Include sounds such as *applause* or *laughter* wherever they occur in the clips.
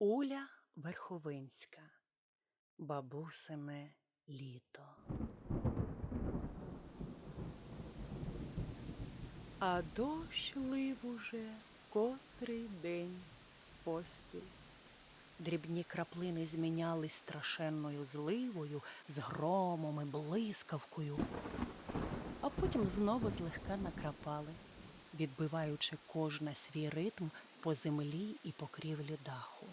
Уля Верховинська. Бабусине літо. А дощ лив уже котрий день поспіль. Дрібні краплини змінялись страшенною зливою, з громом і блискавкою, а потім знову злегка накрапали, відбиваючи кожна свій ритм по землі і покрівлі даху.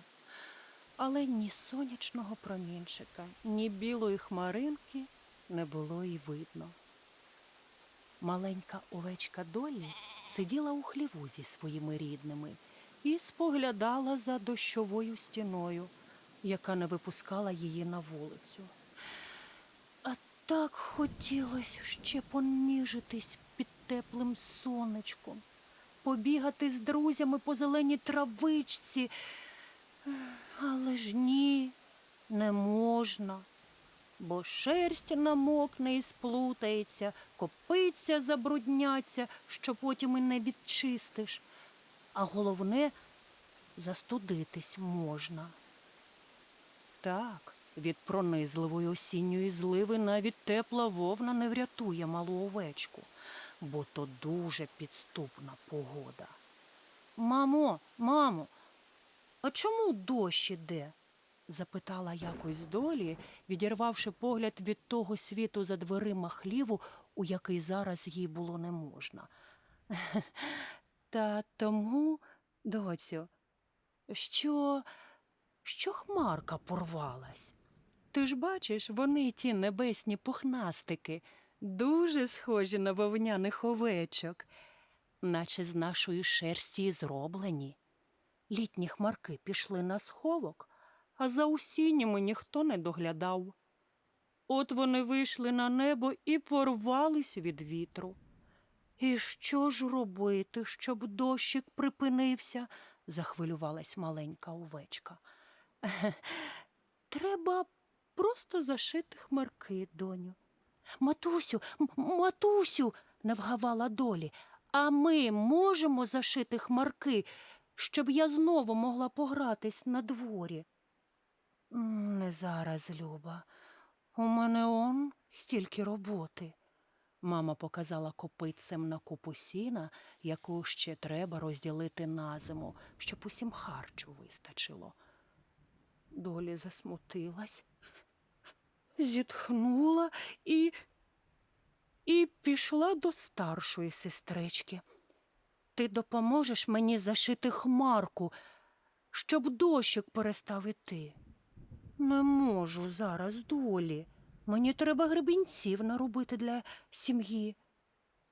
Але ні сонячного промінчика, ні білої хмаринки не було й видно. Маленька овечка Долі сиділа у хліву зі своїми рідними і споглядала за дощовою стіною, яка не випускала її на вулицю. А так хотілося ще поніжитись під теплим сонечком, побігати з друзями по зеленій травичці. Але ж ні, не можна, бо шерсть намокне і сплутається, копиться забрудняться, що потім і не відчистиш. А головне застудитись можна. Так, від пронизливої осінньої зливи навіть тепла вовна не врятує малу овечку, бо то дуже підступна погода. Мамо, мамо, а чому дощ іде? запитала якось долі, відірвавши погляд від того світу за дверима хліву, у який зараз їй було не можна. *laughs* Та тому, доцю, що, що хмарка порвалась. Ти ж бачиш, вони ті небесні пухнастики, дуже схожі на вовняних овечок, наче з нашої шерсті зроблені. Літні хмарки пішли на сховок, а за осінніми ніхто не доглядав. От вони вийшли на небо і порвались від вітру. І що ж робити, щоб дощик припинився? захвилювалась маленька овечка. Треба просто зашити хмарки, доню. Матусю, матусю, не вгавала долі. А ми можемо зашити хмарки, щоб я знову могла погратись на дворі. Не зараз, Люба. У мене он стільки роботи. Мама показала копитцем на купу сіна, яку ще треба розділити на зиму, щоб усім харчу вистачило. Долі засмутилась, зітхнула і, і пішла до старшої сестрички. Ти допоможеш мені зашити хмарку, щоб дощик перестав іти. Не можу зараз долі. Мені треба гребінців наробити для сім'ї,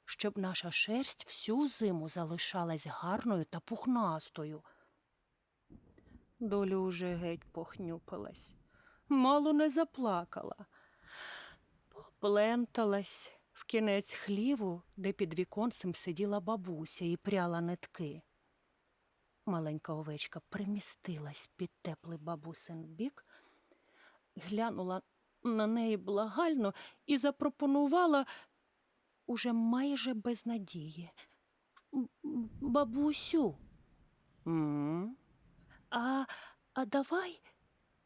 щоб наша шерсть всю зиму залишалась гарною та пухнастою. Доля уже геть похнюпилась, мало не заплакала, попленталась кінець хліву, де під віконцем сиділа бабуся і пряла нитки. Маленька овечка примістилась під теплий бабусин бік, глянула на неї благально і запропонувала уже майже без надії. «М, Бабусю, м а, а давай,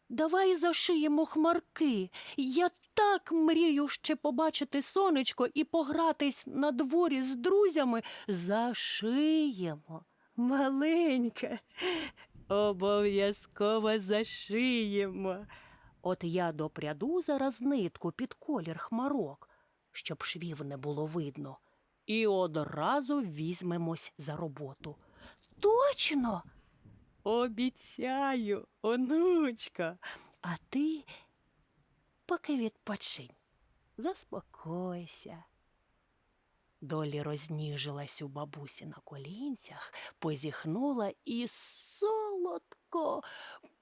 давай зашиємо хмарки. Я так мрію ще побачити сонечко і погратись на дворі з друзями. Зашиємо. Маленьке, обов'язково зашиємо. От я допряду зараз нитку під колір хмарок, щоб швів не було видно, і одразу візьмемось за роботу. Точно. Обіцяю, онучка. А ти поки відпочинь, заспокойся. Долі розніжилась у бабусі на колінцях, позіхнула і солодко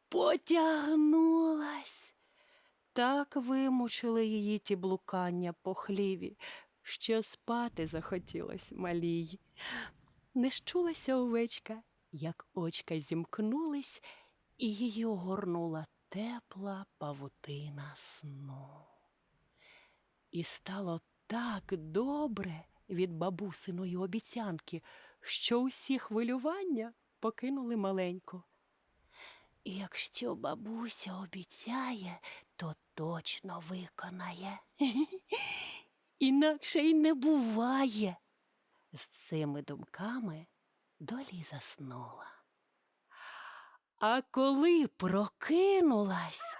потягнулась. Так вимучили її ті блукання по хліві, що спати захотілось малій. Не щулася овечка, як очка зімкнулись, і її огорнула тепла павутина сну. І стало так добре від бабусиної обіцянки, що усі хвилювання покинули маленьку. Якщо бабуся обіцяє, то точно виконає. *laughs* Інакше й не буває. З цими думками долі заснула. А коли прокинулась,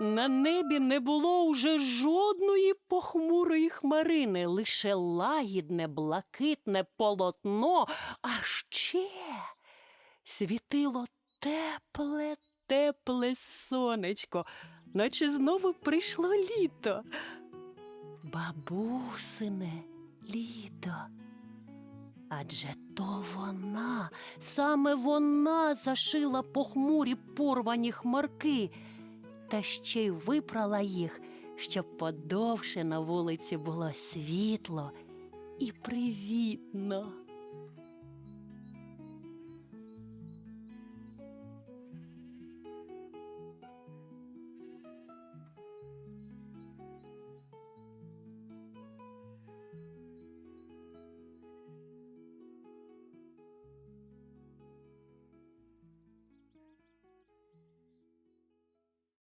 на небі не було уже жодної похмурої хмарини, лише лагідне, блакитне полотно, а ще світило тепле, тепле сонечко, наче знову прийшло літо. Бабусине літо. Адже то вона, саме вона зашила похмурі порвані хмарки, та ще й випрала їх, щоб подовше на вулиці було світло і привітно.